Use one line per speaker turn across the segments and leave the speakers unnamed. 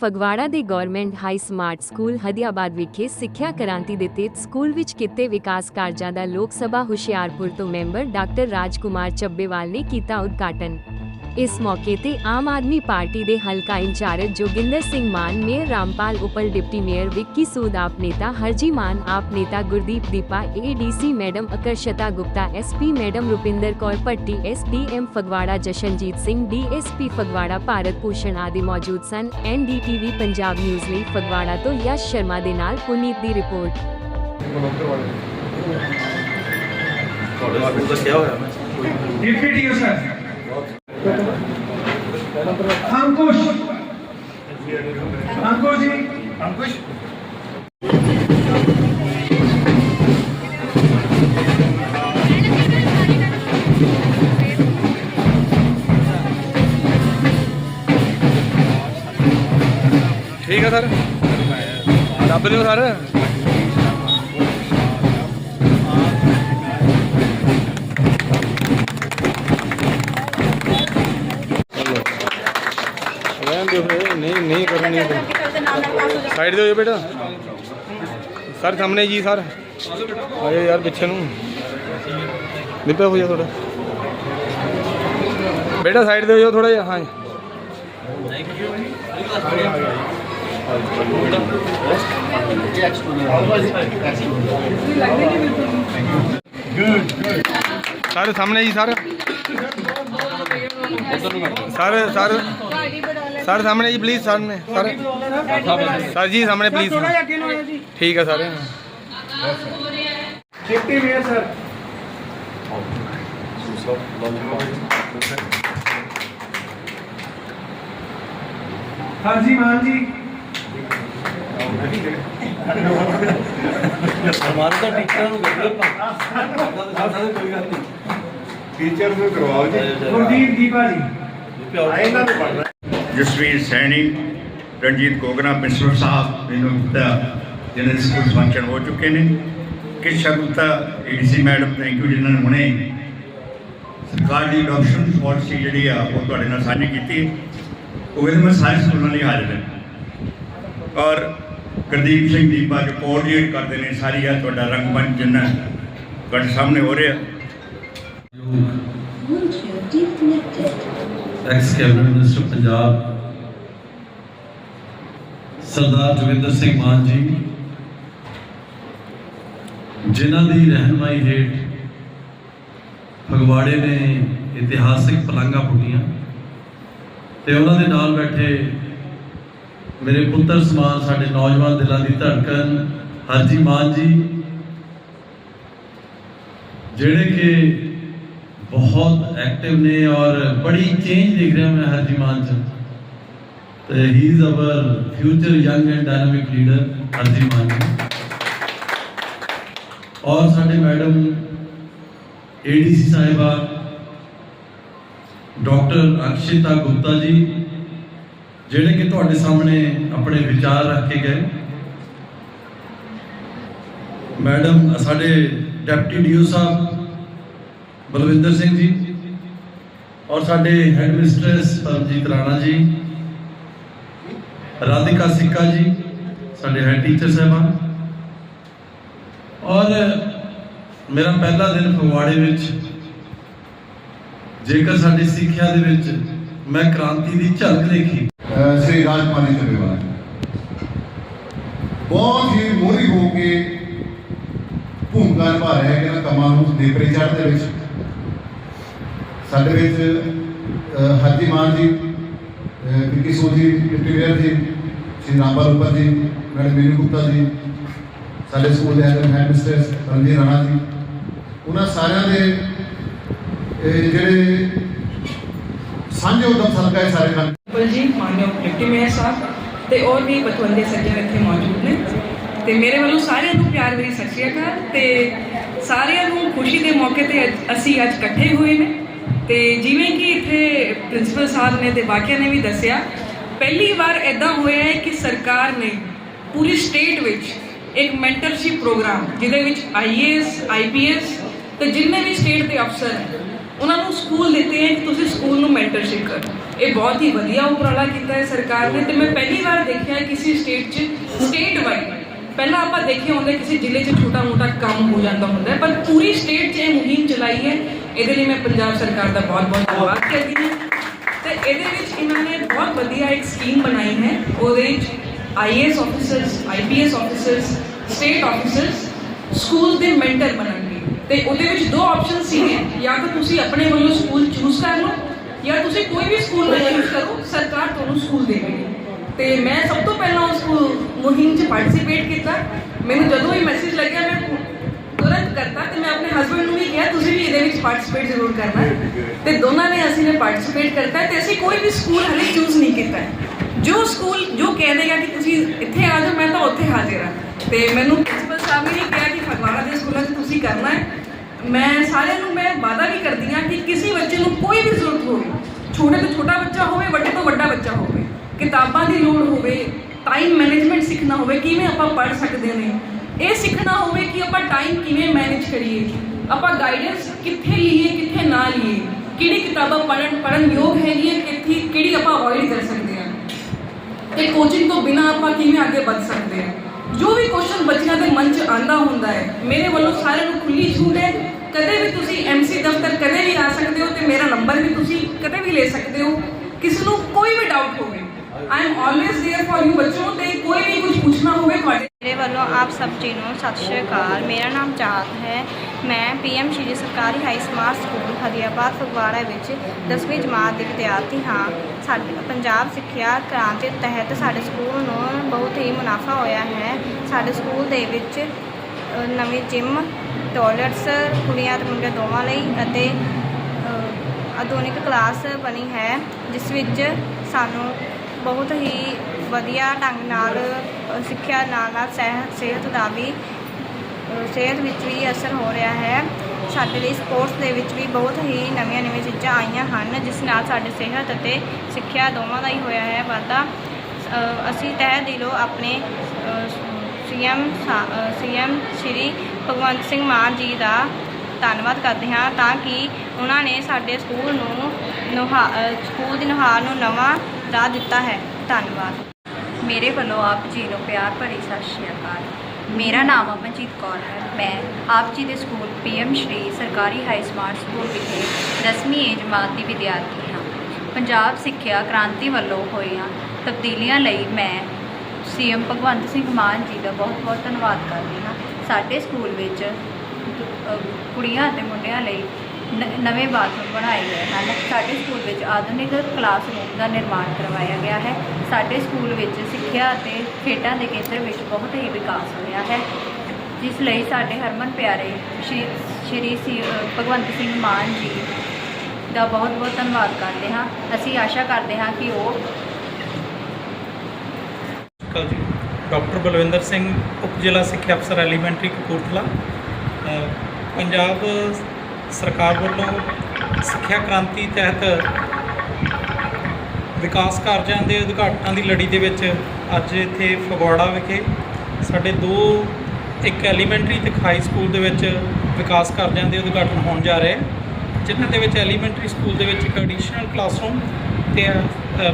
ਫਗਵਾੜਾ ਦੇ government high smart school Hadiabad ਵਿਖੇ ਸਿੱਖਿਆ ਕ੍ਰਾਂਤੀ ਦੇ ਤਹਿਤ ਸਕੂਲ ਵਿੱਚ ਕੀਤੇ ਵਿਕਾਸ ਕਾਰਜਾਂ ਦਾ ਲੋਕ ਸਭਾ ਹੁਸ਼ਿਆਰਪੁਰ ਤੋਂ ਮੈਂਬਰ ਡਾਕਟਰ ਰਾਜਕੁਮਾਰ ਚੱਬੇਵਾਲ ਨੇ ਕੀਤਾ ਉਦਘਾਟਨ। ਇਸ ਮੌਕੇ ਤੇ ਆਮ ਆਦਮੀ ਪਾਰਟੀ ਦੇ ਹਲਕਾ incharge Joginder Singh Mann mayor Rampal Uppal deputy mayor Vicky Sood AAP ਨੇਤਾ ਹਰਜੀ ਮਾਨ ਆਪ ਨੇਤਾ Gurdeep Deepa ADC madam Akarshita Gupta SP madam Rupinder Kaur Patti SDM Phagwara Jashanjit Singh DSP Phagwara Bharat Bhushan ਆਦਿ ਮੌਜੂਦ ਸਨ। NDTV Punjab news ਲਈ ਫਗਵਾੜਾ ਤੋਂ ਯਸ਼ ਸ਼ਰਮਾ ਦੇ ਨਾਲ ਪੁਨੀਤ ਦੀ report.
ਤੁਹਾਡੇ ਨਾਲ ਕਿਹਾ ਹੋਇਆ ਮੈਂ।
ਡੀਪੀਟੀਓ ਸਰ। अंकुश अंकुश जी अंकुश
ठीक है सर दब दो सर ਨਹੀਂ ਕਰਨੀ ਸਾਈਡ ਦਿਓ ਜੀ। ਬੇਟਾ। ਸਰ ਸਾਹਮਣੇ ਜੀ ਸਰ। ਆਏ ਯਾਰ ਪਿੱਛੇ ਨੂੰ। ਨਿਪੇ ਹੋ ਜਾ ਥੋੜਾ ਬੇਟਾ ਸਾਈਡ ਦਿਓ ਜੋ ਥੋੜਾ ਜਿਹਾ ਹਾਂ। ਸਰ ਸਾਹਮਣੇ ਜੀ ਸਰ ਸਰ ਸਰ ਸਰ ਸਾਹਮਣੇ ਜੀ ਪਲੀਜ਼ ਸਾਹਮਣੇ ਸਰ ਸਰ ਜੀ ਸਾਹਮਣੇ ਪਲੀਜ਼
थोड़ा जिहा अगे नो जी
ਠੀਕ ਹੈ sir
deputy mayor sir Haji Maan ji
ਹਮਾਰੇ ਤਾਂ ਟੀਚਰਾਂ ਨੂੰ ਗੱਡੀ ਸਾਡਾ ਤਾਂ ਕੋਈ ਗੱਲ ਨਹੀਂ
ਟੀਚਰ ਨੂੰ ਕਰਵਾਓ ਜੀ
गुरदीप दीपा जी
ਆ ਇਹਨਾਂ ਨੂੰ ਪੜਨਾ ਜਸਵੀਰ ਸੈਣੀ, ਰਣਜੀਤ ਗੋਗਨਾ ਪ੍ਰਿੰਸੀਪਲ ਸਾਹਿਬ ਮੈਨੂੰ ਦਾ ਜਿਹਨਾਂ ਸਕੂਲ ਫੰਕਸ਼ਨ ਹੋ ਚੁੱਕੇ ਨੇ। ਕਿ Shagufta ADC madam thank you ਜਿਨ੍ਹਾਂ ਨੇ ਹੁਣੇ ਸਰਕਾਰ ਦੀ ਅਡਾਪਸ਼ਨ ਪਾਲਿਸੀ ਜਿਹੜੀ ਆ, ਉਹ ਤੁਹਾਡੇ ਨਾਲ ਸਾਂਝੀ ਕੀਤੀ। ਉਹ ਇਹਦੇ ਮੈਂ ਸਾਰੇ ਸਕੂਲਾਂ ਲਈ ਹਾਜ਼ਰ ਹਾਂ। ਔਰ ਗੁਰਦੀਪ ਸਿੰਘ ਦੀਪਾ ਜੋ ਕੋਆਰਡੀਨੇਟ ਕਰਦੇ ਨੇ, ਸਾਰੀ ਆ ਤੁਹਾਡਾ ਰੰਗਮੰਚ ਜਿੰਨਾ ਤੁਹਾਡੇ ਸਾਹਮਣੇ ਹੋ ਰਿਹਾ।
Ex cabinet minister Punjab, Sardar Joginder Singh Mann ji, ਜਿਨ੍ਹਾਂ ਦੀ ਰਹਿਨਮਾਈ ਹੇਠ ਫਗਵਾੜੇ ਨੇ ਇਤਿਹਾਸਿਕ ਪਲਾਂਘਾਂ ਪੁੱਟੀਆਂ ਤੇ ਉਹਨਾਂ ਦੇ ਨਾਲ ਬੈਠੇ ਮੇਰੇ ਪੁੱਤਰ ਸਮਾਨ ਸਾਡੇ ਨੌਜਵਾਨ ਦਿਲਾਂ ਦੀ ਧੜਕਨ ਹਰਜੀ ਮਾਨ ਜੀ, ਜਿਹੜੇ ਕਿ ਬਹੁਤ ਐਕਟਿਵ ਨੇ ਔਰ ਬੜੀ ਚੇਂਜ ਦੇਖ ਰਿਹਾ ਮੈਂ ਹਰਜੀ ਮਾਨ ਚ। ਤੇ ਹੀ is our future young and dynamic leader Harji Mann ਔਰ ਸਾਡੇ ਮੈਡਮ ਏਡੀਸੀ ਸਾਹਿਬਾ, ਡਾਕਟਰ ਅਕਸ਼ਿਤਾ ਗੁਪਤਾ ਜੀ, ਜਿਹੜੇ ਕਿ ਤੁਹਾਡੇ ਸਾਹਮਣੇ ਆਪਣੇ ਵਿਚਾਰ ਰੱਖ ਕੇ ਗਏ। ਮੈਡਮ, ਸਾਡੇ ਡਿਪਟੀ ਡੀਓ ਸਾਹਿਬ ਬਲਵਿੰਦਰ ਸਿੰਘ ਜੀ ਔਰ ਸਾਡੇ ਹੈਡ ਮਿਸਟਰਸ ਪਰਮਜੀਤ ਰਾਣਾ ਜੀ, ਰਾਧਿਕਾ ਸਿੱਕਾ ਜੀ, ਸਾਡੇ ਹੈਡ ਟੀਚਰ ਸਾਹਿਬਾਨ। ਔਰ ਮੇਰਾ ਪਹਿਲਾ ਦਿਨ ਫਗਵਾੜੇ ਵਿੱਚ, ਜੇਕਰ ਸਾਡੀ ਸਿੱਖਿਆ ਦੇ ਵਿੱਚ ਮੈਂ ਕ੍ਰਾਂਤੀ ਦੀ ਝਲਕ ਦੇਖੀ।
ਅਹ ਸ੍ਰੀ ਰਾਜਪਾਲੀ ਚੱਬੇਵਾਲ ਬਹੁਤ ਹੀ ਮੋਹਰੀ ਹੋ ਕੇ ਭੂਮਿਕਾ ਨਿਭਾ ਰਿਹਾ ਹੈ ਕਿ ਕੰਮਾਂ ਨੂੰ ਨੇਪਰੇ ਚੜ੍ਹ ਦੇ ਵਿੱਚ। ਸਾਡੇ ਵਿੱਚ ਅਹ, ਹਰਜੀ ਮਾਨ ਜੀ ਵਿੱਕੀ ਸੋਢੀ ਜੀ ਡਿਪਟੀ ਮੇਅਰ ਜੀ ਸ਼੍ਰੀ ਰਾਮਪਾਲ ਉੱਪਰ ਜੀ ਮੈਡਮ ਮੀਨੂ ਗੁਪਤਾ ਜੀ ਸਾਡੇ ਸਕੂਲ ਦੇ ਹੈਡ ਮਿਸਟਰਸ ਰਣਜੀਤ ਰਾਣਾ ਜੀ ਉਹਨਾਂ ਸਾਰਿਆਂ ਦੇ ਜਿਹੜੇ ਸਾਂਝੇ ਉਦਮ ਸਦਕਾ ਇਹ ਸਾਰੇ ਕੰਮ
ਬਿਲਕੁਲ ਜੀ ਮਾਨਯੋਗ ਡਿਪਟੀ ਮੇਅਰ ਸਾਹਿਬ ਤੇ ਹੋਰ ਵੀ ਪਤਵੰਤੇ ਸੱਜਣ ਇੱਥੇ ਮੌਜੂਦ ਨੇ। ਤੇ ਮੇਰੇ ਵੱਲੋਂ ਸਾਰਿਆਂ ਨੂੰ ਪਿਆਰ ਭਰੀ ਸਤਿ ਸ਼੍ਰੀ ਅਕਾਲ ਤੇ ਸਾਰਿਆਂ ਨੂੰ ਖੁਸ਼ੀ ਦੇ ਮੌਕੇ ਤੇ ਅਸੀਂ ਅੱਜ ਇਕੱਠੇ ਹੋਏ ਨੇ। ਤੇ ਜਿਵੇਂ ਕਿ ਇੱਥੇ ਪ੍ਰਿੰਸੀਪਲ ਸਾਹਿਬ ਨੇ ਤੇ ਬਾਕੀਆਂ ਨੇ ਵੀ ਦੱਸਿਆ, ਪਹਿਲੀ ਵਾਰ ਐਦਾਂ ਹੋਇਆ ਹੈ ਕਿ ਸਰਕਾਰ ਨੇ ਪੂਰੀ ਸਟੇਟ ਵਿੱਚ ਇੱਕ ਮੈਂਟਰਸ਼ਿਪ ਪ੍ਰੋਗਰਾਮ, ਜਿਹਦੇ ਵਿੱਚ ਆਈਏਐਸ ਆਈਪੀਐਸ ਤੇ ਜਿੰਨੇ ਵੀ ਸਟੇਟ ਦੇ ਅਫਸਰ ਉਹਨਾਂ ਨੂੰ ਸਕੂਲ ਦਿੱਤੇ ਹੈ ਕਿ ਤੁਸੀਂ ਸਕੂਲ ਨੂੰ ਮੈਂਟਰਸ਼ਿਪ ਕਰੋ। ਇਹ ਬਹੁਤ ਹੀ ਵਧੀਆ ਉਪਰਾਲਾ ਕੀਤਾ ਹੈ ਸਰਕਾਰ ਨੇ ਤੇ ਮੈਂ ਪਹਿਲੀ ਵਾਰ ਦੇਖਿਆ ਕਿਸੇ ਸਟੇਟ 'ਚ ਸਟੇਟ ਵਾਈਡ ਪਹਿਲਾਂ ਆਪਾਂ ਦੇਖਿਆ ਹੁੰਦਾ ਕਿਸੇ ਜ਼ਿਲ੍ਹੇ 'ਚ ਛੋਟਾ-ਮੋਟਾ ਕੰਮ ਹੋ ਜਾਂਦਾ ਹੁੰਦਾ ਪਰ ਪੂਰੀ ਸਟੇਟ 'ਚ ਇਹ ਮੁਹਿੰਮ ਚਲਾਈ ਹੈ ਇਹਦੇ ਲਈ ਮੈਂ ਪੰਜਾਬ ਸਰਕਾਰ ਦਾ ਬਹੁਤ-ਬਹੁਤ ਧੰਨਵਾਦ ਕਰਦੀ ਹਾਂ। ਤੇ ਇਹਦੇ ਵਿੱਚ ਇਹਨਾਂ ਨੇ ਬਹੁਤ ਵਧੀਆ ਇੱਕ ਸਕੀਮ ਬਣਾਈ ਹੈ। ਉਹਦੇ ਵਿੱਚ IAS officers IPS officers state officers school ਦੇ ਮੈਂਟਰ ਬਣਨਗੇ। ਤੇ ਉਹਦੇ ਵਿੱਚ ਦੋ ਆਪਸ਼ਨ ਸੀਗੇ। ਜਾਂ ਤਾਂ ਤੁਸੀਂ ਆਪਣੇ ਵੱਲੋਂ ਸਕੂਲ ਚੂਜ਼ ਕਰ ਲਓ, ਜਾਂ ਤੁਸੀਂ ਕੋਈ ਵੀ ਸਕੂਲ ਨਾ ਚੂਜ਼ ਕਰੋ, ਸਰਕਾਰ ਤੁਹਾਨੂੰ ਸਕੂਲ ਦੇਵੇਗੀ। ਤੇ ਮੈਂ ਸਭ ਤੋਂ ਪਹਿਲਾਂ ਉਸ ਮੁਹਿੰਮ 'ਚ ਪਾਰਟਿਸਿਪੇਟ ਕੀਤਾ। ਮੈਨੂੰ ਜਦੋਂ ਇਹ ਮੈਸੇਜ ਲੱਗਿਆ, ਮੈਂ ਕਰਤਾ ਤੇ ਮੈਂ ਆਪਣੇ ਹਸਬੰਡ ਨੂੰ ਵੀ ਕਿਹਾ, ਤੁਸੀਂ ਵੀ ਇਹਦੇ ਵਿੱਚ ਪਾਰਟਿਸਿਪੇਟ ਜ਼ਰੂਰ ਕਰਨਾ। ਹੈ। ਤੇ ਦੋਨਾਂ ਨੇ ਅਸੀਂ ਨੇ ਪਾਰਟਿਸਿਪੇਟ ਕਰਤਾ ਹੈ ਤੇ ਅਸੀਂ ਕੋਈ ਵੀ ਸਕੂਲ ਹਲੇ ਚੂਜ਼ ਨਹੀਂ ਕੀਤਾ। ਜੋ ਸਕੂਲ ਜੋ ਕਹਿ ਦੇਗਾ ਕਿ ਤੁਸੀਂ ਇੱਥੇ ਆ ਜਾਓ, ਮੈਂ ਤਾਂ ਉੱਥੇ ਹਾਜ਼ਰ ਹਾਂ ਤੇ ਮੈਨੂੰ ਪ੍ਰਿੰਸੀਪਲ ਸਾਹਿਬ ਨੇ ਕਿਹਾ ਕਿ ਫਗਵਾੜਾ ਦੇ ਸਕੂਲਾਂ 'ਚ ਤੁਸੀਂ ਕਰਨਾ ਹੈ। ਮੈਂ ਸਾਰਿਆਂ ਨੂੰ ਮੈਂ ਵਾਅਦਾ ਵੀ ਕਰਦੀ ਹਾਂ ਕਿ ਕਿਸੇ ਬੱਚੇ ਨੂੰ ਕੋਈ ਵੀ ਜ਼ਰੂਰਤ ਹੋਵੇ, ਛੋਟੇ ਤੋਂ ਛੋਟਾ ਬੱਚਾ ਹੋਵੇ, ਵੱਡੇ ਤੋਂ ਵੱਡਾ ਬੱਚਾ ਹੋਵੇ, ਕਿਤਾਬਾਂ ਦੀ ਲੋੜ ਹੋਵੇ ਟਾਈਮ ਮੈਨੇਜਮੈਂਟ ਸਿੱਖਣਾ ਹੋਵੇ, ਕਿਵੇਂ ਆਪਾਂ ਪੜ੍ਹ ਸਕਦੇ ਨੇ ਇਹ ਸਿੱਖਣਾ ਹੋਵੇ ਕਿ ਆਪਾਂ ਟਾਈਮ ਕਿਵੇਂ ਮੈਨੇਜ ਕਰੀਏ। ਆਪਾਂ ਗਾਈਡੈਂਸ ਕਿੱਥੇ ਲਈਏ, ਕਿੱਥੇ ਨਾ ਲਈਏ। ਕਿਹੜੀ ਕਿਤਾਬਾਂ ਪੜ੍ਹਨ ਪੜ੍ਹਨ ਯੋਗ ਹੈਗੀ ਹੈ ਕਿੱਥੇ, ਕਿਹੜੀ ਆਪਾਂ ਅਵੋਇਡ ਕਰ ਸਕਦੇ ਹਾਂ। ਤੇ ਕੋਚਿੰਗ ਤੋਂ ਬਿਨਾ ਆਪਾਂ ਕਿਵੇਂ ਅੱਗੇ ਵੱਧ ਸਕਦੇ ਹਾਂ। ਜੋ ਵੀ ਕੁਐਸਚਨ ਬੱਚਿਆਂ ਦੇ ਮਨ 'ਚ ਆਂਦਾ ਹੁੰਦਾ ਹੈ, ਮੇਰੇ ਵੱਲੋਂ ਸਾਰਿਆਂ ਨੂੰ ਖੁੱਲੀ ਛੂਟ ਹੈ। ਕਦੇ ਵੀ ਤੁਸੀਂ ਐਮਸੀ ਦਫ਼ਤਰ ਕਦੇ ਵੀ ਆ ਸਕਦੇ ਹੋ ਤੇ ਮੇਰਾ ਨੰਬਰ ਵੀ ਤੁਸੀਂ ਕਦੇ ਵੀ ਲੈ ਸਕਦੇ ਹੋ। ਕਿਸ ਨੂੰ ਕੋਈ ਵੀ ਡਾਊਟ ਹੋਵੇ I am always there for you ਬੱਚੋ ਤੇ ਕੋਈ ਵੀ ਕੁਝ ਪੁੱਛਣਾ ਹੋਵੇ ਤੁਹਾਡੇ
ਵੱਲੋਂ ਆਪ ਸਭ ਜੀ ਨੂੰ ਸਤਿ ਸ਼੍ਰੀ ਅਕਾਲ ਮੇਰਾ ਨਾਮ ਚਾਹਤ ਹੈ ਮੈਂ ਪੀਐਮ ਸ਼੍ਰੀ ਸਰਕਾਰੀ high smart school Hariabad Phagwara ਵਿੱਚ 10ਵੀਂ ਜਮਾਤ ਦੀ ਵਿਦਿਆਰਥੀ ਹਾਂ ਸਾਡੇ ਪੰਜਾਬ ਸਿੱਖਿਆ ਕ੍ਰਾਂਤੀ ਤਹਿਤ ਸਾਡੇ ਸਕੂਲ ਨੂੰ ਬਹੁਤ ਹੀ ਮੁਨਾਫਾ ਹੋਇਆ ਹੈ ਸਾਡੇ ਸਕੂਲ ਦੇ ਵਿੱਚ ਨਵੀਂ ਜਿਮ ਟਾਇਲਟਸ ਕੁੜੀਆਂ ਤੇ ਮੁੰਡੇ ਦੋਵਾਂ ਲਈ ਅਤੇ ਆਧੁਨਿਕ ਕਲਾਸ ਬਣੀ ਹੈ ਜਿਸ ਵਿੱਚ ਸਾਨੂੰ ਬਹੁਤ ਹੀ ਵਧੀਆ ਢੰਗ ਨਾਲ ਸਿੱਖਿਆ ਨਾਲ ਨਾਲ ਸਿਹਤ ਸਿਹਤ ਦਾ ਵੀ ਸਿਹਤ ਵਿੱਚ ਵੀ ਅਸਰ ਹੋ ਰਿਹਾ ਹੈ। ਸਾਡੇ ਲਈ ਸਪੋਰਟਸ ਦੇ ਵਿੱਚ ਵੀ ਬਹੁਤ ਹੀ ਨਵੀਆਂ ਨਵੀਆਂ ਚੀਜ਼ਾਂ ਆਈਆਂ ਹਨ, ਜਿਸ ਨਾਲ ਸਾਡੀ ਸਿਹਤ ਅਤੇ ਸਿੱਖਿਆ ਦੋਵਾਂ ਦਾ ਹੀ ਹੋਇਆ ਹੈ ਵਾਧਾ। ਅਸੀਂ ਤਹਿ ਦਿਲੋਂ ਆਪਣੇ ਸੀਐਮ ਸੀਐਮ ਸ਼੍ਰੀ ਭਗਵੰਤ ਸਿੰਘ ਮਾਨ ਜੀ ਦਾ ਧੰਨਵਾਦ ਕਰਦੇ ਹਾਂ ਤਾਂ ਕਿ ਉਹਨਾਂ ਨੇ ਸਾਡੇ ਸਕੂਲ ਨੂੰ ਨੁਹਾ ਸਕੂਲ ਦੀ ਨੁਹਾਰ ਨੂੰ ਨਵਾਂ ਰਾਹ ਦਿੱਤਾ ਹੈ। ਧੰਨਵਾਦ।
ਮੇਰੇ ਵੱਲੋਂ ਆਪ ਜੀ ਨੂੰ ਪਿਆਰ ਭਰੀ ਸਤਿ ਸ਼੍ਰੀ ਅਕਾਲ। ਮੇਰਾ ਨਾਮ ਅਮਨਜੀਤ ਕੌਰ ਹੈ। ਮੈਂ ਆਪ ਜੀ ਦੇ ਸਕੂਲ ਪੀਐਮ ਸ਼੍ਰੀ ਸਰਕਾਰੀ ਹਾਈ ਸਮਾਰਟ ਸਕੂਲ ਵਿਖੇ 10ਵੀਂ ਏ ਜਮਾਤ ਦੀ ਵਿਦਿਆਰਥੀ ਹਾਂ। ਪੰਜਾਬ ਸਿੱਖਿਆ ਕ੍ਰਾਂਤੀ ਵੱਲੋਂ ਹੋਈਆਂ ਤਬਦੀਲੀਆਂ ਲਈ ਮੈਂ ਸੀਐਮ ਭਗਵੰਤ ਸਿੰਘ ਮਾਨ ਜੀ ਦਾ ਬਹੁਤ-ਬਹੁਤ ਧੰਨਵਾਦ ਕਰਦੀ ਹਾਂ। ਸਾਡੇ ਸਕੂਲ ਵਿੱਚ ਕੁੜੀਆਂ ਅਤੇ ਮੁੰਡਿਆਂ ਲਈ ਨਵੇਂ ਬਾਥਰੂਮ ਬਣਾਏ ਗਏ ਹਨ। ਸਾਡੇ ਸਕੂਲ ਵਿੱਚ ਆਧੁਨਿਕ ਕਲਾਸਰੂਮ ਦਾ ਨਿਰਮਾਣ ਕਰਵਾਇਆ ਗਿਆ ਹੈ। ਸਾਡੇ ਸਕੂਲ ਵਿੱਚ ਸਿੱਖਿਆ ਅਤੇ ਖੇਡਾਂ ਦੇ ਖੇਤਰ ਵਿੱਚ ਬਹੁਤ ਹੀ ਵਿਕਾਸ ਹੋਇਆ ਹੈ। ਜਿਸ ਲਈ ਸਾਡੇ ਹਰਮਨ ਪਿਆਰੇ ਸ਼੍ਰੀ ਸ਼੍ਰੀ ਸੀ, ਭਗਵੰਤ ਸਿੰਘ ਮਾਨ ਜੀ ਦਾ ਬਹੁਤ ਬਹੁਤ ਧੰਨਵਾਦ ਕਰਦੇ ਹਾਂ। ਅਸੀਂ ਆਸ਼ਾ ਕਰਦੇ ਹਾਂ ਕਿ ਉਹ
ਅਕਾਲ ਜੀ, ਡਾਕਟਰ ਬਲਵਿੰਦਰ ਸਿੰਘ ਉਪ ਜ਼ਿਲ੍ਹਾ ਸਿੱਖਿਆ ਅਫਸਰ ਐਲੀਮੈਂਟਰੀ ਕਪੂਰਥਲਾ ਪੰਜਾਬ ਸਰਕਾਰ ਵੱਲੋਂ ਸਿੱਖਿਆ ਕ੍ਰਾਂਤੀ ਤਹਿਤ ਵਿਕਾਸ ਕਾਰਜਾਂ ਦੇ ਉਦਘਾਟਨਾਂ ਦੀ ਲੜੀ ਦੇ ਵਿੱਚ ਅੱਜ ਇੱਥੇ ਫਗਵਾੜਾ ਵਿਖੇ ਸਾਡੇ ਦੋ, ਇੱਕ ਐਲੀਮੈਂਟਰੀ ਤੇ ਹਾਈ ਸਕੂਲ ਦੇ ਵਿੱਚ ਵਿਕਾਸ ਕਾਰਜਾਂ ਦੇ ਉਦਘਾਟਨ ਹੋਣ ਜਾ ਰਹੇ ਜਿਨ੍ਹਾਂ ਦੇ ਵਿੱਚ ਐਲੀਮੈਂਟਰੀ ਸਕੂਲ ਦੇ ਵਿੱਚ ਇੱਕ ਐਡੀਸ਼ਨਲ ਕਲਾਸਰੂਮ ਤੇ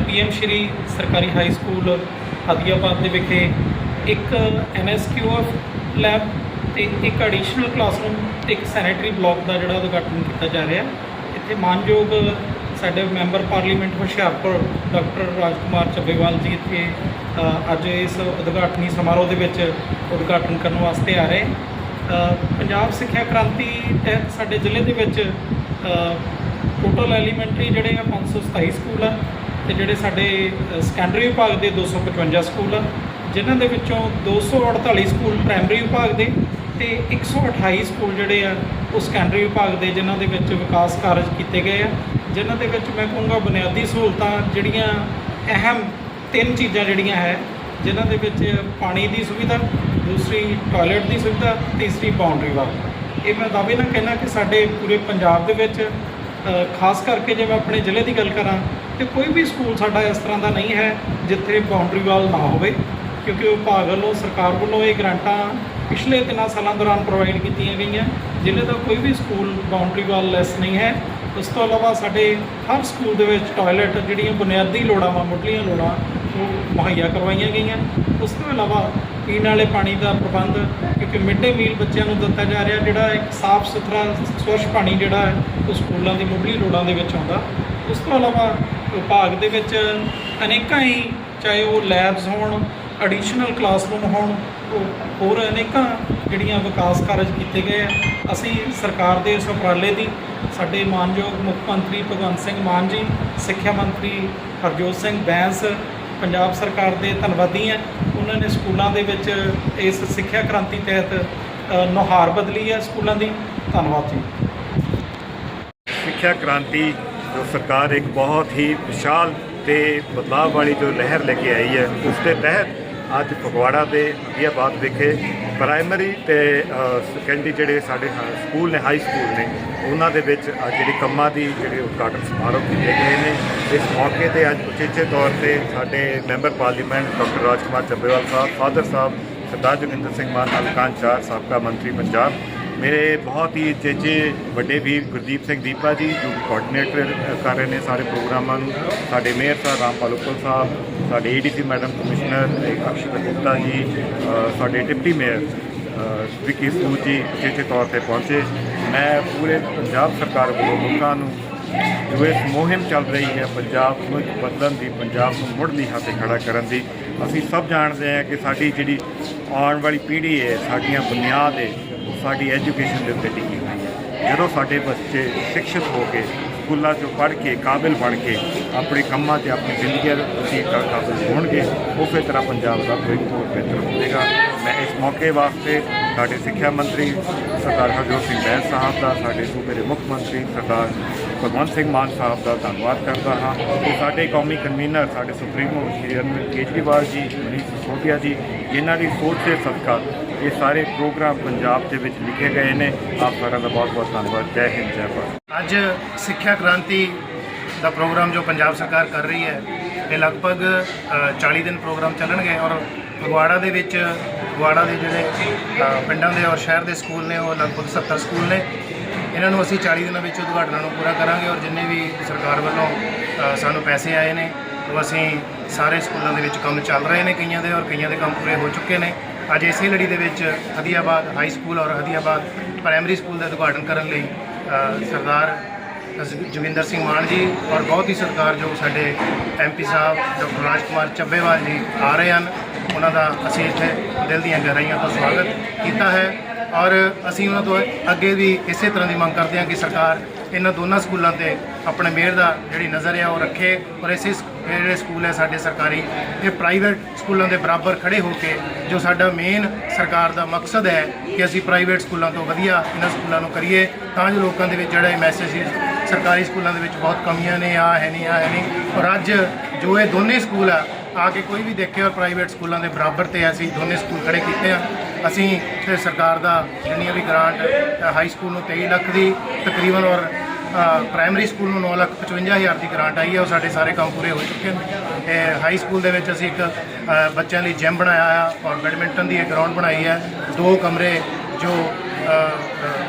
ਪੀਐਮ ਸ਼੍ਰੀ ਸਰਕਾਰੀ ਹਾਈ ਸਕੂਲ ਹਦੀਆਬਾਦ ਦੇ ਵਿਖੇ ਇੱਕ ਐਨਐਸਕਿਊਐਫ ਲੈਬ ਤੇ ਇੱਕ ਐਡੀਸ਼ਨਲ ਕਲਾਸਰੂਮ ਤੇ ਇੱਕ ਸੈਨੇਟਰੀ ਬਲਾਕ ਦਾ ਜਿਹੜਾ ਉਦਘਾਟਨ ਕੀਤਾ ਜਾ ਰਿਹਾ। ਇੱਥੇ ਮਾਨਯੋਗ ਸਾਡੇ member parliament Hoshiarpur doctor Rajkumar Chabbewal ji ਇੱਥੇ ਅੱਜ ਇਸ ਉਦਘਾਟਨੀ ਸਮਾਰੋਹ ਦੇ ਵਿੱਚ ਉਦਘਾਟਨ ਕਰਨ ਵਾਸਤੇ ਆ ਰਹੇ। ਪੰਜਾਬ ਸਿੱਖਿਆ ਕ੍ਰਾਂਤੀ ਤਹਿਤ ਸਾਡੇ ਜ਼ਿਲ੍ਹੇ ਦੇ ਵਿੱਚ ਟੋਟਲ ਐਲੀਮੈਂਟਰੀ ਜਿਹੜੇ ਆ 527 ਸਕੂਲ ਆ ਤੇ ਜਿਹੜੇ ਸਾਡੇ ਸੈਕੰਡਰੀ ਵਿਭਾਗ ਦੇ 255 ਸਕੂਲ ਆ, ਜਿਨ੍ਹਾਂ ਦੇ ਵਿੱਚੋਂ 248 ਸਕੂਲ ਪ੍ਰਾਇਮਰੀ ਵਿਭਾਗ ਦੇ ਤੇ 128 ਸਕੂਲ ਜਿਹੜੇ ਆ, ਉਹ ਸੈਕੰਡਰੀ ਵਿਭਾਗ ਦੇ, ਜਿਨ੍ਹਾਂ ਦੇ ਵਿੱਚ ਵਿਕਾਸ ਕਾਰਜ ਕੀਤੇ ਗਏ ਆ। ਜਿਨ੍ਹਾਂ ਦੇ ਵਿੱਚ ਮੈਂ ਕਹੂੰਗਾ ਬੁਨਿਆਦੀ ਸਹੂਲਤਾਂ ਜਿਹੜੀਆਂ ਅਹਿਮ ਤਿੰਨ ਚੀਜ਼ਾਂ ਜਿਹੜੀਆਂ ਹੈ, ਜਿਨ੍ਹਾਂ ਦੇ ਵਿੱਚ ਪਾਣੀ ਦੀ ਸੁਵਿਧਾ, ਦੂਸਰੀ ਟਾਇਲਟ ਦੀ ਸੁਵਿਧਾ, ਤੀਸਰੀ ਬਾਉਂਡਰੀ ਵਾਲ। ਇਹ ਮੈਂ ਦਾਅਵੇ ਨਾਲ ਕਹਿਣਾ ਕਿ ਸਾਡੇ ਪੂਰੇ ਪੰਜਾਬ ਦੇ ਵਿੱਚ ਖਾਸ ਕਰਕੇ ਜੇ ਮੈਂ ਆਪਣੇ ਜ਼ਿਲ੍ਹੇ ਦੀ ਗੱਲ ਕਰਾਂ, ਤੇ ਕੋਈ ਵੀ ਸਕੂਲ ਸਾਡਾ ਇਸ ਤਰ੍ਹਾਂ ਦਾ ਨਹੀਂ ਹੈ ਜਿੱਥੇ ਬਾਉਂਡਰੀ ਵਾਲ ਨਾ ਹੋਵੇ। ਕਿਉਂਕਿ ਵਿਭਾਗ ਵੱਲੋਂ ਸਰਕਾਰ ਵੱਲੋਂ ਇਹ ਗ੍ਰਾਂਟਾਂ ਪਿਛਲੇ ਤਿੰਨਾਂ ਸਾਲਾਂ ਦੌਰਾਨ ਪ੍ਰੋਵਾਈਡ ਕੀਤੀਆਂ ਗਈਆਂ ਜ਼ਿਲ੍ਹੇ ਦਾ ਕੋਈ ਵੀ ਸਕੂਲ ਬਾਉਂਡਰੀ ਵਾਲ ਲੈਸ ਨਹੀਂ ਹੈ। ਉਸ ਤੋਂ ਇਲਾਵਾ ਸਾਡੇ ਹਰ ਸਕੂਲ ਦੇ ਵਿੱਚ ਟਾਇਲਟ ਜਿਹੜੀਆਂ ਬੁਨਿਆਦੀ ਲੋੜਾਂ ਵਾ, ਮੁੱਢਲੀਆਂ ਲੋੜਾਂ, ਉਹ ਮੁਹੱਈਆ ਕਰਵਾਈਆਂ ਗਈਆਂ। ਉਸ ਤੋਂ ਇਲਾਵਾ ਪੀਣ ਵਾਲੇ ਪਾਣੀ ਦਾ ਪ੍ਰਬੰਧ, ਕਿਉਂਕਿ ਮਿਡ ਡੇ ਮੀਲ ਬੱਚਿਆਂ ਨੂੰ ਦਿੱਤਾ ਜਾ ਰਿਹਾ, ਜਿਹੜਾ ਇੱਕ ਸਾਫ਼ ਸੁਥਰਾ, ਸਵੱਛ ਪਾਣੀ ਜਿਹੜਾ ਹੈ, ਉਹ ਸਕੂਲਾਂ ਦੀ ਮੁੱਢਲੀ ਲੋੜਾਂ ਦੇ ਵਿੱਚ ਆਉਂਦਾ। ਉਸ ਤੋਂ ਇਲਾਵਾ ਵਿਭਾਗ ਦੇ ਵਿੱਚ ਅਨੇਕਾਂ ਹੀ, ਚਾਹੇ ਉਹ ਲੈਬਸ ਹੋਣ ਐਡੀਸ਼ਨਲ ਕਲਾਸਰੂਮ ਹੋਣ ਹੋਰ ਅਨੇਕਾਂ ਜਿਹੜੀਆਂ ਵਿਕਾਸ ਕਾਰਜ ਕੀਤੇ ਗਏ ਆ, ਅਸੀਂ ਸਰਕਾਰ ਦੇ ਇਸ ਉਪਰਾਲੇ ਦੀ ਸਾਡੇ ਮਾਨਯੋਗ ਮੁੱਖ ਮੰਤਰੀ ਭਗਵੰਤ ਸਿੰਘ ਮਾਨ ਜੀ, ਸਿੱਖਿਆ ਮੰਤਰੀ ਹਰਜੋਤ ਸਿੰਘ ਬੈਂਸ, ਪੰਜਾਬ ਸਰਕਾਰ ਦੇ ਧੰਨਵਾਦੀ ਹਾਂ ਉਹਨਾਂ ਨੇ ਸਕੂਲਾਂ ਦੇ ਵਿੱਚ ਇਸ ਸਿੱਖਿਆ ਕ੍ਰਾਂਤੀ ਤਹਿਤ ਨੁਹਾਰ ਬਦਲੀ ਹੈ ਸਕੂਲਾਂ ਦੀ। ਧੰਨਵਾਦ ਜੀ।
ਸਿੱਖਿਆ ਕ੍ਰਾਂਤੀ ਜੋ ਸਰਕਾਰ ਇੱਕ ਬਹੁਤ ਹੀ ਵਿਸ਼ਾਲ ਤੇ ਬਦਲਾਅ ਵਾਲੀ ਜੋ ਲਹਿਰ ਲੈ ਕੇ ਆਈ ਹੈ, ਉਸ ਦੇ ਤਹਿਤ ਅੱਜ ਫਗਵਾੜਾ ਦੇ ਅਦੀਆਬਾਦ ਵਿਖੇ ਪ੍ਰਾਇਮਰੀ ਤੇ ਸੈਕੰਡਰੀ ਜਿਹੜੇ ਸਾਡੇ ਸਕੂਲ ਨੇ ਹਾਈ ਸਕੂਲ ਨੇ, ਉਹਨਾਂ ਦੇ ਵਿੱਚ ਅੱਜ ਜਿਹੜੀ ਕੰਮਾਂ ਦੀ ਜਿਹੜੇ ਉਦਘਾਟਨ ਸਮਾਰੋਹ ਕੀਤੇ ਗਏ ਨੇ। ਇਸ ਮੌਕੇ ਤੇ ਅੱਜ ਉਚੇਚੇ ਤੌਰ ਤੇ ਸਾਡੇ member parliament doctor Rajkumar Chabbewal ਸਾਹਿਬ, ਫਾਦਰ ਸਾਹਿਬ ਸਰਦਾਰ ਜੋਗਿੰਦਰ ਸਿੰਘ ਮਾਨ ਹਲਕਾ ਚਾਰ ਸਾਬਕਾ ਮੰਤਰੀ ਪੰਜਾਬ, ਮੇਰੇ ਬਹੁਤ ਹੀ ਚੇਚੇ ਵੱਡੇ ਵੀਰ ਗੁਰਦੀਪ ਸਿੰਘ ਦੀਪਾ ਜੀ, ਜੋ ਕਿ ਕੋਆਰਡੀਨੇਟਰ ਕਰ ਰਹੇ ਨੇ ਸਾਰੇ ਪ੍ਰੋਗਰਾਮਾਂ ਨੂੰ, ਸਾਡੇ ਮੇਅਰ ਸਾਹਿਬ ਰਾਮਪਾਲ ਉਪਲ ਸਾਹਿਬ ਸਾਡੇ ADC madam commissioner Akshar Gupta ji ਸਾਡੇ ਡਿਪਟੀ ਮੇਅਰ ਅ, ਵਿੱਕੀ ਸੂਦ ਜੀ ਚੇਚੇ ਤੌਰ ਤੇ ਪਹੁੰਚੇ। ਮੈਂ ਪੂਰੇ ਪੰਜਾਬ ਸਰਕਾਰ ਵੱਲੋਂ ਲੋਕਾਂ ਨੂੰ ਜੋ ਇਸ ਮੁਹਿੰਮ ਚੱਲ ਰਹੀ ਹੈ ਪੰਜਾਬ ਨੂੰ ਬਦਲਣ ਦੀ ਪੰਜਾਬ ਨੂੰ ਮੁੱਢਲੀ ਹੱਥ ਤੇ ਖੜਾ ਕਰਨ ਦੀ ਅਸੀਂ ਸਭ ਜਾਣਦੇ ਹਾਂ ਕਿ ਸਾਡੀ ਜਿਹੜੀ ਆਉਣ ਵਾਲੀ ਪੀੜ੍ਹੀ ਹੈ ਸਾਡੀਆਂ ਬੁਨਿਆਦ ਹੈ ਉਹ ਸਾਡੀ ਐਜੂਕੇਸ਼ਨ ਦੇ ਉੱਤੇ ਟਿਕੀ ਹੋਈ ਹੈ। ਜਦੋਂ ਸਾਡੇ ਬੱਚੇ ਸਿੱਖਿਅਤ ਹੋ ਕੇ ਸਕੂਲਾਂ 'ਚੋਂ ਪੜ੍ਹ ਕੇ, ਕਾਬਿਲ ਬਣ ਕੇ ਆਪਣੇ ਕੰਮਾਂ 'ਤੇ ਆਪਣੀ ਜ਼ਿੰਦਗੀ ਦੇ ਪ੍ਰਤੀ ਕਾ- ਕਾਬਿਲ ਹੋਣਗੇ, ਉਸੇ ਤਰ੍ਹਾਂ ਪੰਜਾਬ ਦਾ ਭਵਿੱਖ ਹੋਰ ਬਿਹਤਰ ਹੋਵੇਗਾ ਮੈਂ ਇਸ ਮੌਕੇ ਵਾਸਤੇ ਸਾਡੇ ਸਿੱਖਿਆ ਮੰਤਰੀ ਸਰਦਾਰ ਹਰਜੋਤ ਸਿੰਘ ਬੈਂਸ ਸਾਹਿਬ ਦਾ, ਸਾਡੇ ਸੂਬੇ ਦੇ ਮੁੱਖ ਮੰਤਰੀ ਸਰਦਾਰ ਭਗਵੰਤ ਸਿੰਘ ਮਾਨ ਸਾਹਿਬ ਦਾ ਧੰਨਵਾਦ ਕਰਦਾ ਹਾਂ। ਤੇ ਸਾਡੇ ਕੌਮੀ ਕਨਵੀਨਰ, ਸਾਡੇ ਸੁਪਰੀਮੋ ਸ਼੍ਰੀ ਅਰਵਿੰਦ ਕੇਜਰੀਵਾਲ ਜੀ, ਮਨੀਸ਼ ਸਿਸੋਦੀਆ ਜੀ, ਜਿਨ੍ਹਾਂ ਦੀ ਸੋਚ ਦੇ ਸਦਕਾ ਇਹ ਸਾਰੇ ਪ੍ਰੋਗਰਾਮ ਪੰਜਾਬ ਦੇ ਵਿੱਚ ਲਿਖੇ ਗਏ ਨੇ। ਆਪ ਸਾਰਿਆਂ ਦਾ ਬਹੁਤ ਬਹੁਤ ਧੰਨਵਾਦ। ਜੈ ਹਿੰਦ ਜੈ ਭਾਰਤ।
ਅੱਜ ਸਿੱਖਿਆ ਕ੍ਰਾਂਤੀ ਦਾ ਪ੍ਰੋਗਰਾਮ ਜੋ ਪੰਜਾਬ ਸਰਕਾਰ ਕਰ ਰਹੀ ਹੈ ਇਹ ਲਗਭਗ ਅ, 40 ਦਿਨ ਪ੍ਰੋਗਰਾਮ ਚੱਲਣਗੇ ਔਰ ਫਗਵਾੜਾ ਦੇ ਵਿੱਚ ਫਗਵਾੜਾ ਦੇ ਜਿਹੜੇ ਪਿੰਡਾਂ ਦੇ ਔਰ ਸ਼ਹਿਰ ਦੇ ਸਕੂਲ ਨੇ ਉਹ ਲਗਭਗ 70 ਸਕੂਲ ਨੇ। ਇਹਨਾਂ ਨੂੰ ਅਸੀਂ 40 ਦਿਨਾਂ ਵਿੱਚ ਉਦਘਾਟਨਾਂ ਨੂੰ ਪੂਰਾ ਕਰਾਂਗੇ ਔਰ ਜਿੰਨੇ ਵੀ ਸਰਕਾਰ ਵੱਲੋਂ ਸਾਨੂੰ ਪੈਸੇ ਆਏ ਨੇ ਉਹ ਅਸੀਂ ਸਾਰੇ ਸਕੂਲਾਂ ਦੇ ਵਿੱਚ ਕੰਮ ਚੱਲ ਰਹੇ ਨੇ ਕਈਆਂ ਦੇ ਔਰ ਕਈਆਂ ਦੇ ਕੰਮ ਪੂਰੇ ਹੋ ਚੁੱਕੇ ਨੇ। ਅੱਜ ਇਸੇ ਲੜੀ ਦੇ ਵਿੱਚ ਹਦੀਆਬਾਦ ਹਾਈ ਸਕੂਲ ਔਰ ਹਦੀਆਬਾਦ ਪ੍ਰਾਇਮਰੀ ਸਕੂਲ ਦਾ ਉਦਘਾਟਨ ਕਰਨ ਲਈ ਸਰਦਾਰ ਜ- ਜੋਗਿੰਦਰ ਸਿੰਘ ਮਾਨ ਜੀ ਔਰ ਬਹੁਤ ਹੀ ਸਤਿਕਾਰਯੋਗ ਸਾਡੇ ਐਮਪੀ ਸਾਹਿਬ, ਡਾਕਟਰ ਰਾਜ ਕੁਮਾਰ ਚੱਬੇਵਾਲ ਜੀ ਆ ਰਹੇ ਹਨ। ਉਹਨਾਂ ਦਾ ਅਸੀਂ ਇੱਥੇ ਦਿਲ ਦੀਆਂ ਗਹਿਰਾਈਆਂ ਤੋਂ ਸਵਾਗਤ ਕੀਤਾ ਹੈ ਔਰ ਅਸੀਂ ਉਹਨਾਂ ਤੋਂ ਅੱਗੇ ਵੀ ਇਸੇ ਤਰ੍ਹਾਂ ਦੀ ਮੰਗ ਕਰਦੇ ਹਾਂ ਕਿ ਸਰਕਾਰ ਇਹਨਾਂ ਦੋਨਾਂ ਸਕੂਲਾਂ ਤੇ ਆਪਣੇ ਮਿਹਰ ਦਾ ਜਿਹੜੀ ਨਜ਼ਰ ਹੈ ਉਹ ਰੱਖੇ ਔਰ ਇਸੇ ਇਹ ਜਿਹੜੇ ਸਕੂਲ ਹੈ ਸਾਡੇ ਸਰਕਾਰੀ, ਇਹ ਪ੍ਰਾਈਵੇਟ ਸਕੂਲਾਂ ਦੇ ਬਰਾਬਰ ਖੜੇ ਹੋ ਕੇ ਜੋ ਸਾਡਾ ਮੇਨ ਸਰਕਾਰ ਦਾ ਮਕਸਦ ਹੈ ਕਿ ਅਸੀਂ ਪ੍ਰਾਈਵੇਟ ਸਕੂਲਾਂ ਤੋਂ ਵਧੀਆ ਇਹਨਾਂ ਸਕੂਲਾਂ ਨੂੰ ਕਰੀਏ, ਤਾਂ ਜੋ ਲੋਕਾਂ ਦੇ ਵਿੱਚ ਜਿਹੜਾ ਇਹ ਮੈਸੇਜ ਸੀ ਸਰਕਾਰੀ ਸਕੂਲਾਂ ਦੇ ਵਿੱਚ ਬਹੁਤ ਕਮੀਆਂ ਨੇ ਆ ਹੈ ਨਹੀਂ ਆ ਹੈ ਨਹੀਂ। ਔਰ ਅੱਜ ਜੋ ਇਹ ਦੋਨੇ ਸਕੂਲ ਆ ਆ ਕੇ ਕੋਈ ਵੀ ਦੇਖੇ ਔਰ ਪ੍ਰਾਈਵੇਟ ਸਕੂਲਾਂ ਦੇ ਬਰਾਬਰ ਤੇ ਅਸੀਂ ਦੋਨੇ ਸਕੂਲ ਖੜੇ ਕੀਤੇ ਆ। ਅਸੀਂ ਸਰਕਾਰ ਦਾ ਜਿੰਨੀਆਂ ਵੀ ਗ੍ਰਾਂਟ ਹਾਈ ਸਕੂਲ ਨੂੰ 23 ਲੱਖ ਦੀ ਤਕਰੀਬਨ ਔਰ ਪ੍ਰਾਇਮਰੀ ਸਕੂਲ ਨੂੰ 9 ਲੱਖ 55 ਹਜ਼ਾਰ ਦੀ ਗ੍ਰਾਂਟ ਆਈ ਹੈ, ਉਹ ਸਾਡੇ ਸਾਰੇ ਕੰਮ ਪੂਰੇ ਹੋ ਚੁੱਕੇ ਨੇ। ਇਹ ਹਾਈ ਸਕੂਲ ਦੇ ਵਿੱਚ ਅਸੀਂ ਇੱਕ ਬੱਚਿਆਂ ਲਈ ਜਿਮ ਬਣਾਇਆ ਆ ਔਰ ਬੈਡਮਿੰਟਨ ਦੀ ਇੱਕ ਗਰਾਊਂਡ ਬਣਾਈ ਹੈ। ਦੋ ਕਮਰੇ ਜੋ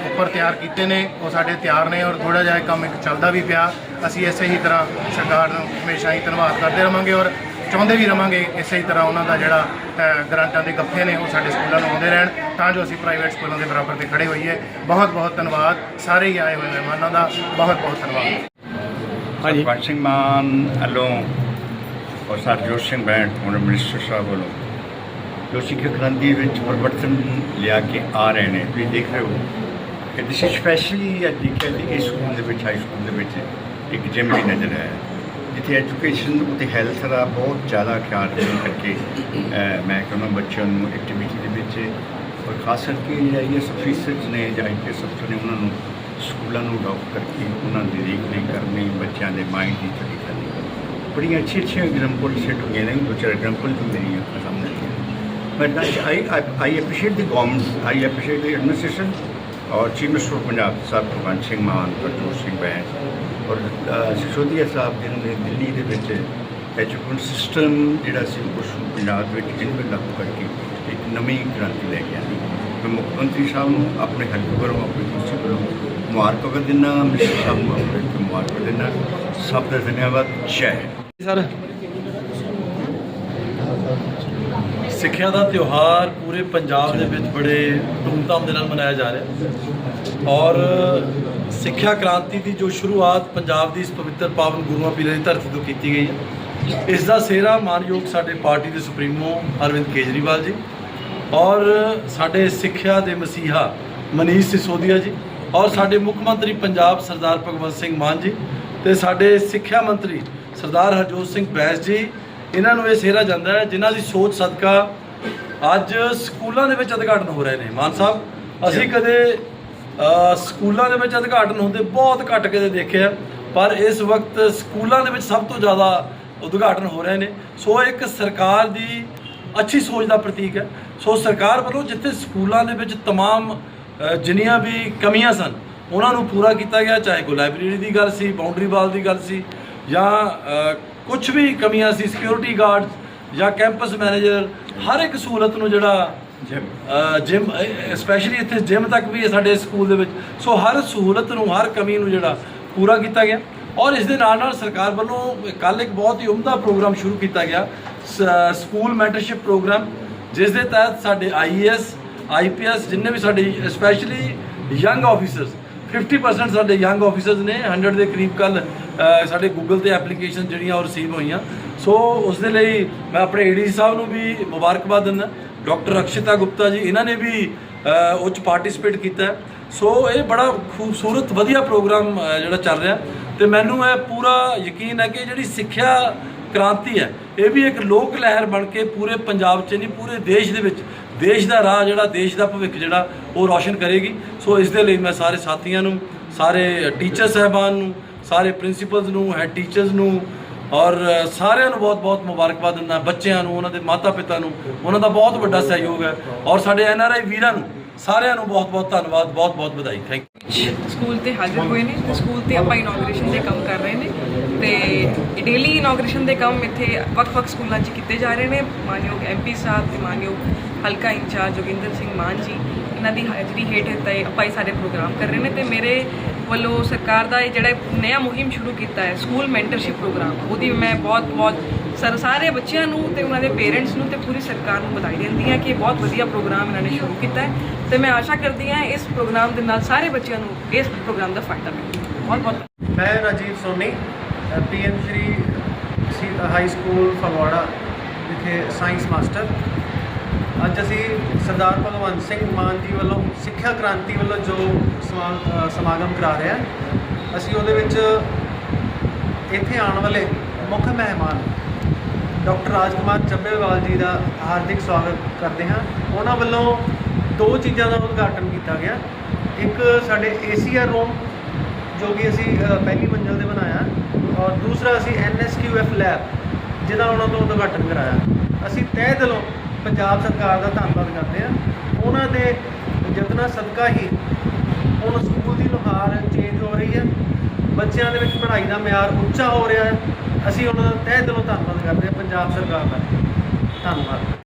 ਉੱਪਰ ਤਿਆਰ ਕੀਤੇ ਨੇ, ਉਹ ਸਾਡੇ ਤਿਆਰ ਨੇ ਔਰ ਥੋੜਾ ਜਿਹਾ ਕੰਮ ਇੱਕ ਚੱਲਦਾ ਵੀ ਪਿਆ। ਅਸੀਂ ਇਸੇ ਹੀ ਤਰ੍ਹਾਂ ਸਰਕਾਰ ਨੂੰ ਹਮੇਸ਼ਾ ਹੀ ਧੰਨਵਾਦ ਕਰਦੇ ਰਵਾਂਗੇ ਔਰ ਚਾਹੁੰਦੇ ਵੀ ਰਵਾਂਗੇ ਇਸੇ ਹੀ ਤਰ੍ਹਾਂ ਉਹਨਾਂ ਦਾ ਜਿਹੜਾ ਗ੍ਰਾਂਟਾਂ ਦੇ ਗੱਫੇ ਨੇ ਉਹ ਸਾਡੇ ਸਕੂਲਾਂ ਨੂੰ ਆਉਂਦੇ ਰਹਿਣ ਤਾਂ ਜੋ ਅਸੀਂ ਪ੍ਰਾਈਵੇਟ ਸਕੂਲਾਂ ਦੇ ਬਰਾਬਰ ਤੇ ਖੜੇ ਹੋਈਏ। ਬਹੁਤ ਬਹੁਤ ਧੰਨਵਾਦ। ਸਾਰੇ ਹੀ ਆਏ ਹੋਏ ਮਹਿਮਾਨਾਂ ਦਾ ਬਹੁਤ ਬਹੁਤ ਧੰਨਵਾਦ।
ਹਾਂਜੀ।
ਭਗਵੰਤ ਸਿੰਘ ਮਾਨ ਵੱਲੋਂ ਔਰ ਸਰਜੋਤ ਸਿੰਘ ਬੈਂਡ ਉਹਨਾਂ ਮਿਨਿਸਟਰ ਸਾਹਿਬ ਵੱਲੋਂ ਜੋ ਸਿੱਖਿਆ ਕ੍ਰਾਂਤੀ ਵਿੱਚ ਪਰਿਵਰਤਨ ਲਿਆ ਕੇ ਆ ਰਹੇ ਨੇ ਤੁਸੀਂ ਦੇਖ ਰਹੇ ਹੋ ਕਿ ਦਿਸ ਇਜ਼ ਸਪੈਸ਼ਲੀ ਅੱਜ ਦੇਖਿਆ ਕਿ ਇਸ ਸਕੂਲ ਦੇ ਵਿੱਚ ਹਾਈ ਸਕੂਲ ਦੇ ਵਿੱਚ ਇੱਕ ਜਿਮ ਵੀ ਨਜ਼ਰ ਆਇਆ ਜਿੱਥੇ ਐਜੂਕੇਸ਼ਨ ਅਤੇ ਹੈਲਥ ਦਾ ਬਹੁਤ ਜ਼ਿਆਦਾ ਖਿਆਲ ਰੱਖਣ ਕਰਕੇ ਮੈਂ ਕਹਿੰਦਾ ਬੱਚਿਆਂ ਨੂੰ ਐਕਟੀਵਿਟੀ ਦੇ ਵਿੱਚ ਔਰ ਖਾਸ ਕਰਕੇ ਜਿਹੜਾ ਇਹ ਅਫੀਸਰਸ ਨੇ ਜਾਂ ਆਈਪੀਐਸ ਅਫਸਰ ਨੇ ਉਹਨਾਂ ਨੂੰ ਸਕੂਲਾਂ ਨੂੰ ਅਡਾਪਟ ਕਰਕੇ ਉਹਨਾਂ ਦੀ ਦੇਖਰੇਖ ਕਰਨੀ ਬੱਚਿਆਂ ਦੇ ਮਾਈਂਡ ਦੀ ਸਟੱਡੀ ਕਰਨੀ। ਬੜੀਆਂ ਅੱਛੀ ਅੱਛੀਆਂ ਐਗਜ਼ਾਮਪਲ ਸੈੱਟ ਹੋਈਆਂ ਨੇ ਦੋ ਚਾਰ ਐਗਜ਼ਾਮਪਲ ਵੀ ਮੇਰੀਆਂ ਅੱਖਾਂ ਸਾਹਮਣੇ ਆਈਆਂ But I, I, I- I appreciate the government, I ਔਰ ਚੀਫ ਮਿਨਿਸਟਰ ਪੰਜਾਬ ਸਾਹਿਬ ਭਗਵੰਤ ਸਿੰਘ ਮਾਨ ਪ੍ਰਜੋਤ ਸਿੰਘ ਬੈਂਸ ਔਰ ਅ, ਸਿਸੋਦੀਆ ਸਾਹਿਬ ਜਿਨ੍ਹਾਂ ਨੇ ਦਿੱਲੀ ਦੇ ਵਿੱਚ ਐਜੂਕੇਸ਼ਨ ਸਿਸਟਮ ਜਿਹੜਾ ਸੀ ਉਸ ਨੂੰ ਪੰਜਾਬ ਵਿੱਚ ਇਹਨੂੰ ਲਾਗੂ ਕਰਕੇ ਇੱਕ ਨਵੀਂ ਕ੍ਰਾਂਤੀ ਲੈ ਕੇ ਆਈ ਮੈਂ ਮੁੱਖ ਮੰਤਰੀ ਸਾਹਿਬ ਨੂੰ ਆਪਣੇ ਹਲਕੇ ਵੱਲੋਂ ਆਪਣੀ ਕੁਰਸੀ ਵੱਲੋਂ ਮੁਬਾਰਕਬਾਦ ਦਿੰਦਾ ਮਿਸਟਰ ਸਾਹਿਬ ਨੂੰ ਆਪਣੇ ਮੁਬਾਰਕਬਾਦ ਦਿੰਦਾ। ਸਭ ਦਾ ਧੰਨਵਾਦ। ਜੈ
ਸਰ
ਸਿੱਖਿਆ ਦਾ ਤਿਉਹਾਰ ਪੂਰੇ ਪੰਜਾਬ ਦੇ ਵਿੱਚ ਬੜੇ ਧੂਮਧਾਮ ਦੇ ਨਾਲ ਮਨਾਇਆ ਜਾ ਰਿਹਾ। ਔਰ ਸਿੱਖਿਆ ਕ੍ਰਾਂਤੀ ਦੀ ਜੋ ਸ਼ੁਰੂਆਤ ਪੰਜਾਬ ਦੀ ਇਸ ਪਵਿੱਤਰ ਪਾਵਨ ਗੁਰੂਆਂ ਪੀਰਾਂ ਦੀ ਧਰਤੀ ਤੋਂ ਕੀਤੀ ਗਈ ਹੈ। ਇਸ ਦਾ ਸਿਹਰਾ ਮਾਨਯੋਗ ਸਾਡੇ ਪਾਰਟੀ ਦੇ ਸੁਪਰੀਮੋ ਅਰਵਿੰਦ ਕੇਜਰੀਵਾਲ ਜੀ ਔਰ ਸਾਡੇ ਸਿੱਖਿਆ ਦੇ ਮਸੀਹਾ ਮਨੀਸ਼ ਸਿਸੋਦੀਆ ਜੀ ਔਰ ਸਾਡੇ ਮੁੱਖ ਮੰਤਰੀ ਪੰਜਾਬ ਸਰਦਾਰ ਭਗਵੰਤ ਸਿੰਘ ਮਾਨ ਜੀ ਤੇ ਸਾਡੇ ਸਿੱਖਿਆ ਮੰਤਰੀ ਸਰਦਾਰ ਹਰਜੋਤ ਸਿੰਘ ਬੈਸ ਜੀ ਇਹਨਾਂ ਨੂੰ ਇਹ ਸਿਹਰਾ ਜਾਂਦਾ ਹੈ ਜਿਨ੍ਹਾਂ ਦੀ ਸੋਚ ਸਦਕਾ ਅੱਜ ਸਕੂਲਾਂ ਦੇ ਵਿੱਚ ਉਦਘਾਟਨ ਹੋ ਰਹੇ ਨੇ। ਮਾਨ ਸਾਹਿਬ ਅਸੀਂ ਕਦੇ ਸਕੂਲਾਂ ਦੇ ਵਿੱਚ ਉਦਘਾਟਨ ਹੁੰਦੇ ਬਹੁਤ ਘੱਟ ਕਦੇ ਦੇਖਿਆ ਪਰ ਇਸ ਵਕਤ ਸਕੂਲਾਂ ਦੇ ਵਿੱਚ ਸਭ ਤੋਂ ਜ਼ਿਆਦਾ ਉਦਘਾਟਨ ਹੋ ਰਹੇ ਨੇ ਸੋ ਇੱਕ ਸਰਕਾਰ ਦੀ ਅੱਛੀ ਸੋਚ ਦਾ ਪ੍ਰਤੀਕ ਹੈ ਸੋ ਸਰਕਾਰ ਵੱਲੋਂ ਜਿੱਥੇ ਸਕੂਲਾਂ ਦੇ ਵਿੱਚ तमाम ਅ, ਜਿੰਨੀਆਂ ਵੀ ਕਮੀਆਂ ਸਨ ਉਹਨਾਂ ਨੂੰ ਪੂਰਾ ਕੀਤਾ ਗਿਆ ਚਾਹੇ ਕੋ ਲਾਇਬ੍ਰੇਰੀ ਦੀ ਗੱਲ ਸੀ ਬਾਉਂਡਰੀ ਵਾਲ ਦੀ ਗੱਲ ਸੀ ਜਾਂ ਕੁਝ ਵੀ ਕਮੀਆਂ ਸੀ ਸਿਕਿਉਰਿਟੀ ਗਾਰਡ ਜਾਂ ਕੈਂਪਸ ਮੈਨੇਜਰ ਹਰ ਇੱਕ ਸਹੂਲਤ ਨੂੰ ਜਿਹੜਾ ਜਿਮ ਸਪੈਸ਼ਲੀ ਇੱਥੇ ਜਿਮ ਤੱਕ ਵੀ ਹੈ ਸਾਡੇ ਸਕੂਲ ਦੇ ਵਿੱਚ। ਸੋ ਹਰ ਸਹੂਲਤ ਨੂੰ, ਹਰ ਕਮੀ ਨੂੰ ਜਿਹੜਾ ਪੂਰਾ ਕੀਤਾ ਗਿਆ। ਔਰ ਇਸ ਦੇ ਨਾਲ ਨਾਲ ਸਰਕਾਰ ਵੱਲੋਂ ਕੱਲ ਇੱਕ ਬਹੁਤ ਹੀ ਉਮਦਾ ਪ੍ਰੋਗਰਾਮ ਸ਼ੁਰੂ ਕੀਤਾ ਗਿਆ। ਸ- ਸਕੂਲ ਮੈਂਟਰਸ਼ਿਪ ਪ੍ਰੋਗਰਾਮ ਜਿਸ ਦੇ ਤਹਿਤ ਸਾਡੇ ਆਈਏਐਸ ਆਈਪੀਐਸ ਜਿੰਨੇ ਵੀ ਸਾਡੇ ਸਪੈਸ਼ਲੀ ਯੰਗ ਆਫੀਸਰਸ 50% ਸਾਡੇ ਯੰਗ ਆਫੀਸਰਸ ਨੇ 100 ਦੇ ਕਰੀਬ ਕੱਲ ਸਾਡੇ ਗੂਗਲ ਤੇ ਐਪਲੀਕੇਸ਼ਨ ਜਿਹੜੀਆਂ ਉਹ ਰਿਸੀਵ ਹੋਈਆਂ। ਸੋ ਉਸ ਦੇ ਲਈ ਮੈਂ ਆਪਣੇ ਏਡੀ ਸਾਹਿਬ ਨੂੰ ਵੀ ਮੁਬਾਰਕਬਾਦ ਦਿੰਦਾ। ਡਾਕਟਰ ਅਕਸ਼ਿਤਾ ਗੁਪਤਾ ਜੀ, ਇਹਨਾਂ ਨੇ ਵੀ ਉਹ 'ਚ ਪਾਰਟਿਸਿਪੇਟ ਕੀਤਾ। ਸੋ ਇਹ ਬੜਾ ਖੂਬਸੂਰਤ, ਵਧੀਆ ਪ੍ਰੋਗਰਾਮ ਜਿਹੜਾ ਚੱਲ ਰਿਹਾ। ਤੇ ਮੈਨੂੰ ਇਹ ਪੂਰਾ ਯਕੀਨ ਹੈ ਕਿ ਜਿਹੜੀ ਸਿੱਖਿਆ ਕ੍ਰਾਂਤੀ ਹੈ, ਇਹ ਵੀ ਇੱਕ ਲੋਕ ਲਹਿਰ ਬਣ ਕੇ ਪੂਰੇ ਪੰਜਾਬ 'ਚ ਨਹੀਂ, ਪੂਰੇ ਦੇਸ਼ ਦੇ ਵਿੱਚ ਦੇਸ਼ ਦਾ ਰਾਹ ਜਿਹੜਾ, ਦੇਸ਼ ਦਾ ਭਵਿੱਖ ਜਿਹੜਾ, ਉਹ ਰੌਸ਼ਨ ਕਰੇਗੀ। ਸੋ ਇਸ ਦੇ ਲਈ ਮੈਂ ਸਾਰੇ ਸਾਥੀਆਂ ਨੂੰ, ਸਾਰੇ ਟੀਚਰ ਸਹਿਬਾਨ ਨੂੰ, ਸਾਰੇ ਪ੍ਰਿੰਸੀਪਲਸ ਨੂੰ ਹੈਡ ਟੀਚਰਸ ਨੂੰ ਔਰ ਸਾਰਿਆਂ ਨੂੰ ਬਹੁਤ-ਬਹੁਤ ਮੁਬਾਰਕਬਾਦ ਦਿੰਦਾ ਬੱਚਿਆਂ ਨੂੰ, ਉਹਨਾਂ ਦੇ ਮਾਤਾ-ਪਿਤਾ ਨੂੰ, ਉਹਨਾਂ ਦਾ ਬਹੁਤ ਵੱਡਾ ਸਹਿਯੋਗ ਹੈ। ਔਰ ਸਾਡੇ ਐਨਆਰਆਈ ਵੀਰਾਂ ਨੂੰ, ਸਾਰਿਆਂ ਨੂੰ ਬਹੁਤ-ਬਹੁਤ ਧੰਨਵਾਦ ਬਹੁਤ-ਬਹੁਤ ਵਧਾਈ। ਥੈਂਕ ਯੂ
ਸਕੂਲ ਤੇ ਹਾਜ਼ਰ ਹੋਏ ਨੇ। ਤੇ ਸਕੂਲ ਤੇ ਆਪਾਂ ਇਨੋਗ੍ਰੇਸ਼ਨ ਦੇ ਕੰਮ ਕਰ ਰਹੇ ਨੇ। ਤੇ ਡੇਲੀ ਇਨੋਗ੍ਰੇਸ਼ਨ ਦੇ ਕੰਮ ਇੱਥੇ ਵੱਖ-ਵੱਖ ਸਕੂਲਾਂ 'ਚ ਕੀਤੇ ਜਾ ਰਹੇ ਨੇ। ਮਾਨਯੋਗ ਐਮਪੀ ਸਾਹਿਬ ਤੇ ਮਾਨਯੋਗ ਹਲਕਾ ਇੰਚਾਰਜ ਜੋਗਿੰਦਰ ਸਿੰਘ ਮਾਨ ਜੀ, ਇਹਨਾਂ ਦੀ ਹਾਜ਼ਰੀ ਹੇਠ ਤੇ ਆਪਾਂ ਇਹ ਸਾਰੇ ਪ੍ਰੋਗਰਾਮ ਕਰ ਰਹੇ ਨੇ ਤੇ ਮੇਰੇ ਵੱਲੋਂ ਸਰਕਾਰ ਦਾ ਇਹ ਜਿਹੜਾ ਨਵਾਂ ਮੁਹਿੰਮ ਸ਼ੁਰੂ ਕੀਤਾ ਹੈ, ਸਕੂਲ ਮੈਂਟਰਸ਼ਿਪ ਪ੍ਰੋਗਰਾਮ, ਉਹਦੀ ਮੈਂ ਬਹੁਤ-ਬਹੁਤ ਸਰ, ਸਾਰੇ ਬੱਚਿਆਂ ਨੂੰ ਤੇ ਉਹਨਾਂ ਦੇ ਪੇਰੈਂਟਸ ਨੂੰ ਤੇ ਪੂਰੀ ਸਰਕਾਰ ਨੂੰ ਵਧਾਈ ਦਿੰਦੀ ਹਾਂ ਕਿ ਇਹ ਬਹੁਤ ਵਧੀਆ ਪ੍ਰੋਗਰਾਮ ਇਹਨਾਂ ਨੇ ਸ਼ੁਰੂ ਕੀਤਾ ਹੈ ਤੇ ਮੈਂ ਆਸ਼ਾ ਕਰਦੀ ਹਾਂ ਇਸ ਪ੍ਰੋਗਰਾਮ ਦੇ ਨਾਲ ਸਾਰੇ ਬੱਚਿਆਂ ਨੂੰ ਇਸ ਪ੍ਰੋਗਰਾਮ ਦਾ ਫਾਇਦਾ ਮਿਲੇ। ਬਹੁਤ ਬਹੁਤ
ਮੈਂ ਰਾਜੀਵ ਸੋਨੀ ਪੀਐਮ ਸ਼੍ਰੀ ਸੀ ਹਾਈ ਸਕੂਲ ਫਗਵਾੜਾ ਵਿਖੇ ਸਾਇੰਸ ਮਾਸਟਰ ਅੱਜ ਅਸੀਂ ਸਰਦਾਰ ਭਗਵੰਤ ਸਿੰਘ ਮਾਨ ਜੀ ਵੱਲੋਂ ਸਿੱਖਿਆ ਕ੍ਰਾਂਤੀ ਵੱਲੋਂ ਜੋ ਸਮਾ- ਸਮਾਗਮ ਕਰਾ ਰਹੇ ਹਾਂ, ਅਸੀਂ ਉਹਦੇ ਵਿੱਚ ਇੱਥੇ ਆਉਣ ਵਾਲੇ ਮੁੱਖ ਮਹਿਮਾਨ ਡਾਕਟਰ ਰਾਜਕੁਮਾਰ ਚੱਬੇਵਾਲ ਜੀ ਦਾ ਹਾਰਦਿਕ ਸਵਾਗਤ ਕਰਦੇ ਹਾਂ। ਉਹਨਾਂ ਵੱਲੋਂ ਦੋ ਚੀਜ਼ਾਂ ਦਾ ਉਦਘਾਟਨ ਕੀਤਾ ਗਿਆ। ਇੱਕ ਸਾਡੇ ਏਸੀਆਰ ਰੂਮ ਜੋ ਕਿ ਅਸੀਂ ਪਹਿਲੀ ਮੰਜ਼ਲ ਤੇ ਬਣਾਇਆ ਔਰ ਦੂਸਰਾ ਅਸੀਂ ਐਨਐਸਕਿਊਐਫ ਲੈਬ ਜਿਹਦਾ ਉਹਨਾਂ ਤੋਂ ਉਦਘਾਟਨ ਕਰਾਇਆ। ਅਸੀਂ ਤਹਿ ਦਿਲੋਂ ਪੰਜਾਬ ਸਰਕਾਰ ਦਾ ਧੰਨਵਾਦ ਕਰਦੇ ਹਾਂ। ਉਹਨਾਂ ਦੇ ਯਤਨਾਂ ਸਦਕਾ ਹੀ ਹੁਣ ਸਕੂਲ ਦੀ ਲੁਹਾਰ ਚੇਂਜ ਹੋ ਰਹੀ ਹੈ। ਬੱਚਿਆਂ ਦੇ ਵਿੱਚ ਪੜ੍ਹਾਈ ਦਾ ਮਿਆਰ ਉੱਚਾ ਹੋ ਰਿਹਾ ਹੈ। ਅਸੀਂ ਉਹਨਾਂ ਦਾ ਤਹਿ ਦਿਲੋਂ ਧੰਨਵਾਦ ਕਰਦੇ ਹਾਂ। ਪੰਜਾਬ ਸਰਕਾਰ ਦਾ ਧੰਨਵਾਦ।